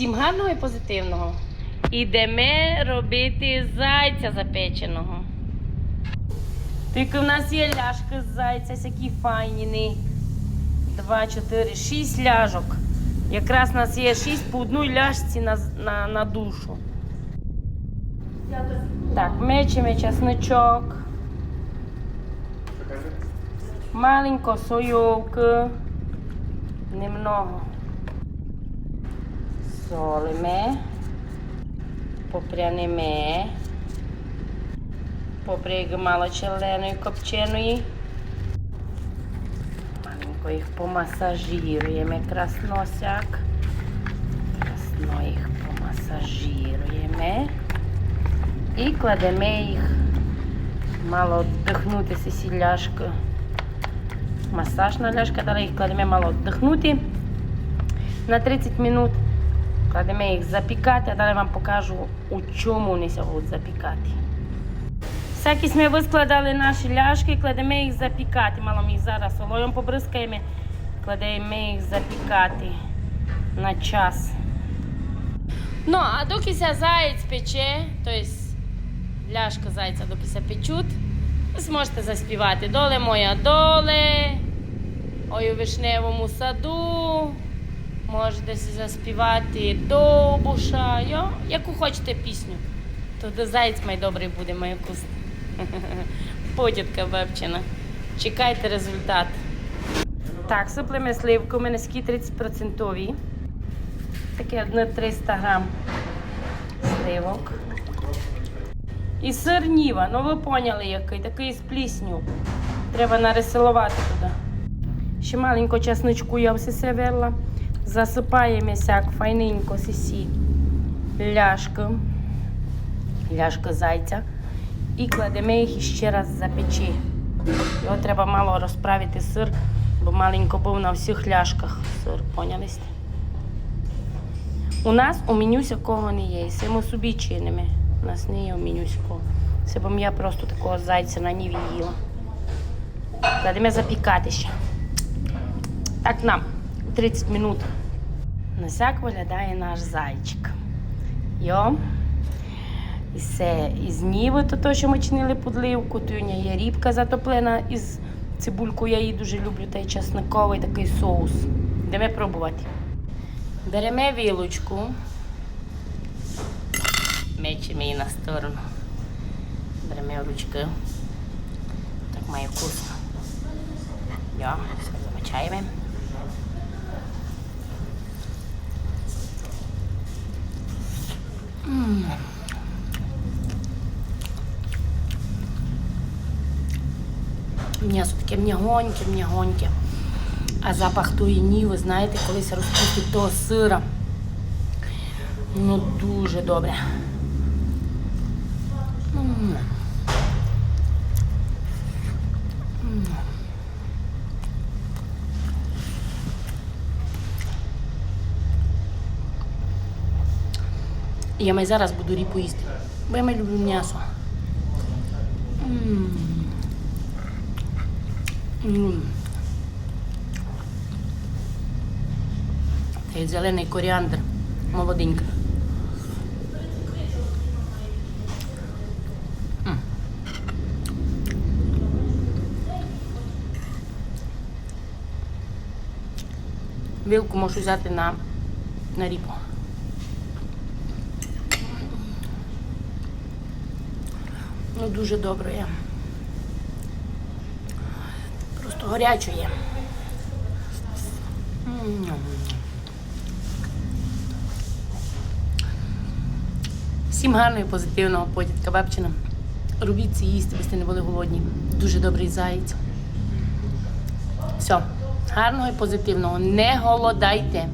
Всім гарного і позитивного. Ідемо робити зайця запеченого. Тільки в нас є ляшки з зайця, всякі файніни. Два, чотири, шість ляжок. Якраз у нас є шість по одній ляжці на, на, на душу. Так, мечемо чесночок. Маленько соєвки. Немного. Солимо. Попрянемо. Попряги мало черленої копченої. Маленько їх помасажируємо красносяк. Красно їх помасажируємо. І кладемо їх мало віддихнути ці ляшки. Масажна ляшка, далі їх кладемо мало віддихнути на 30 минут. Кладемо їх запікати, а далі вам покажу, у чому вони будуть запікати. Всякі ми вискладали наші ляшки, кладемо їх запікати. Мало ми їх зараз олоєм побризкаємо, кладемо їх запікати на час. Ну, а доки заєць пече, тобто ляшка зайця доки печуть, ви зможете заспівати доле моя доле, ой у вишневому саду. Можете заспівати довбуша, яку хочете пісню. То до заєць май добрий буде, моя куст. Потітка бабчина. Чекайте результат. Так, сиплемо сливки. У мене скі 30%. Таке одне 300 грам сливок. І сир ніва. Ну ви поняли який, такий з плісню. Треба нарисилувати туди. Ще маленько чесничку я все северла. Засипаємо сяк файненько сісі ляшки. Ляшки зайця. І кладемо їх ще раз запечі. Його треба мало розправити сир, бо маленько був на всіх ляшках сир, поняли? У нас у меню кого не є. Це ми собі чинимо. У нас не є у меню сякого. Це бо я просто такого зайця на ніві їла. Кладемо запікати ще. Так нам 30 минут. Насяк виглядає наш зайчик. Йо. І все, із ніви, то, то що ми чинили подливку, то є рібка затоплена із цибулькою, я її дуже люблю, та й чесниковий такий соус. Йдемо пробувати. Беремо вілочку, мечемо її на сторону. Беремо ручки. Так має вкусно. Йо, все замочаємо. М'ясо таке м'ягоньке, м'ягоньке. А запах тої ніви, знаєте, колись розпустить того сира. Ну, дуже добре. Я май зараз буду ріпу їсти, бо я май люблю м'ясо. М. М. Та й зелений коріандр. Молоденька. Вилку можу взяти на, на ріпу. Ну, дуже добре є. М. Всім гарного і позитивного потітка бабчина. Робіть це їсти, бо не були голодні. Дуже добрий заєць. Все, гарного і позитивного. Не голодайте.